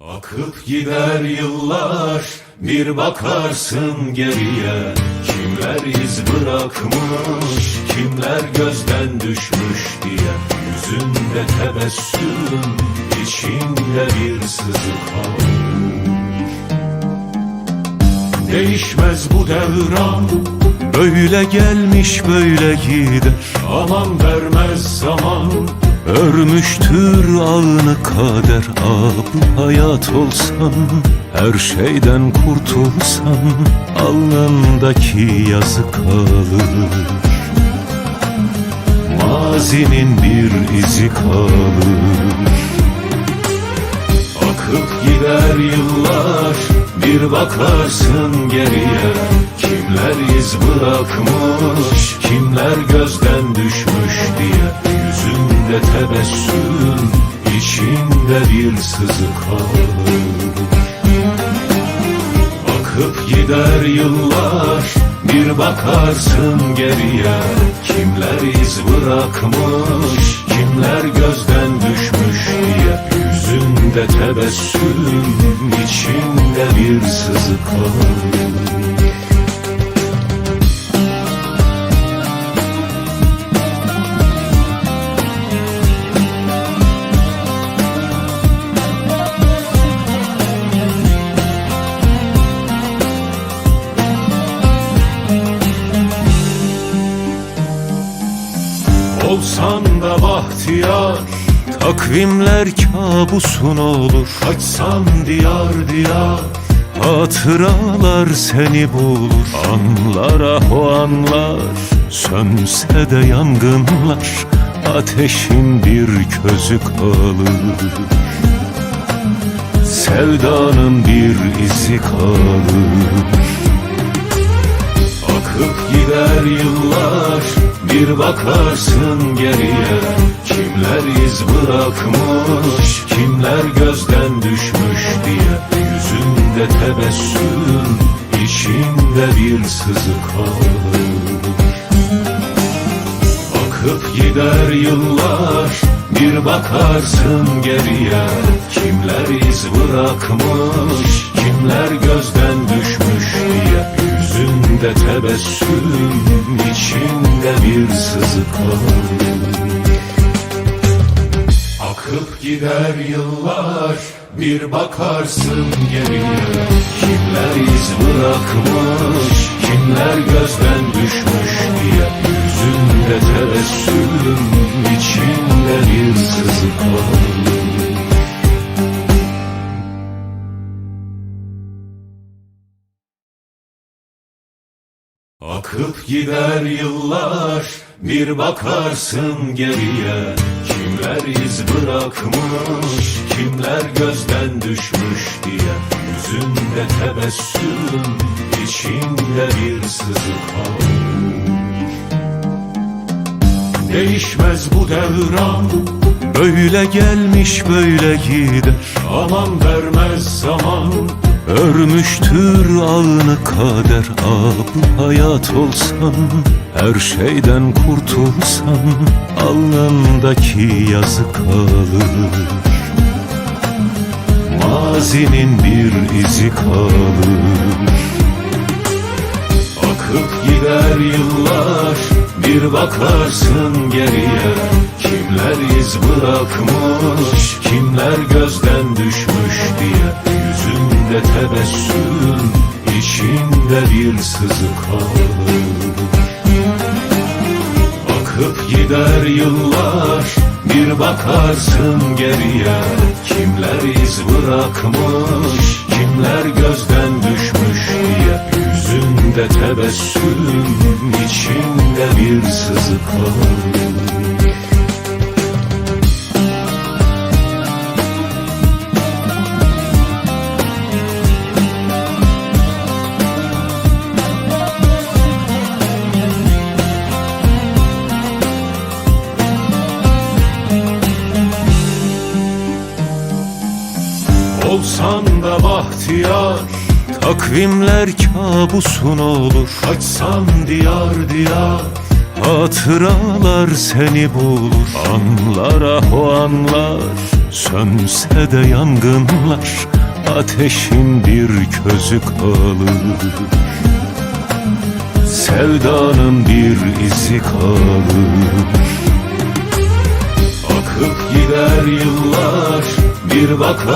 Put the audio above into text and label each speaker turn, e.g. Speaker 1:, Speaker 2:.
Speaker 1: Akıp gider yıllar bir bakarsın geriye. Kimler iz bırakmış kimler gözden düşmüş diye. Yüzünde tebessüm içinde bir sızı kalır Değişmez bu devran Böyle gelmiş böyle gider. Aman vermez zaman Örmüştür ağını kader Ab hayat olsan Her şeyden kurtulsan Alnındaki yazı kalır. Mazinin bir izi kalır. Akıp gider yıllar bir bakarsın geriye. Kimler iz bırakmış kimler gözden düşmüş diye Yüzünde tebessüm içinde bir sızı kalır Akıp gider yıllar bir bakarsın geriye. Kimler iz bırakmış kimler gözden düşmüş diye. Yüzünde tebessüm içinde bir sızı kalır Olsan da bahtiyar Takvimler kabusun olur. Açsan diyar diyar. Hatıralar seni bulur. Anlara o anlar Sönse de yangınlar. Ateşin bir közü kalır. Sevdanın bir izi kalır. Akıp gider yıllar bir bakarsın geriye Kimler iz bırakmış kimler gözden düşmüş diye Yüzünde tebessüm içinde bir sızı kalır Akıp gider yıllar bir bakarsın geriye Kimler iz bırakmış kimler gözden düşmüş diye Yüzünde tebessüm içinde bir sızı kalır Akıp gider yıllar bir bakarsın geriye. Kimler iz bırakmış kimler gözden düşmüş diye Yüzünde tebessüm içinde bir sızı kalır Akıp gider yıllar bir bakarsın geriye. Kimler iz bırakmış kimler gözden düşmüş diye. Yüzünde tebessüm içinde bir sızı kalır Değişmez bu devran Böyle gelmiş böyle gider. Aman vermez zaman Örmüştür ağını kader Ab hayat olsan Her şeyden kurtulsan Alnındaki yazı kalır. Mazinin bir izi kalır. Akıp gider yıllar bir bakarsın geriye. Kimler iz bırakmış kimler gözden düşmüş diye Yüzünde tebessüm içinde bir sızı kalır Akıp gider yıllar bir bakarsın geriye. Kimler iz bırakmış kimler gözden düşmüş diye. Yüzünde tebessüm içinde bir sızı kalır Olsan da bahtiyar Takvimler kabusun olur. Açsan diyar diyar. Hatıralar seni bulur. Anlara o anlar Sönse de yangınlar. Ateşin bir közü kalır. Sevdanın bir izi kalır. Akıp gider yıllar Bir bakar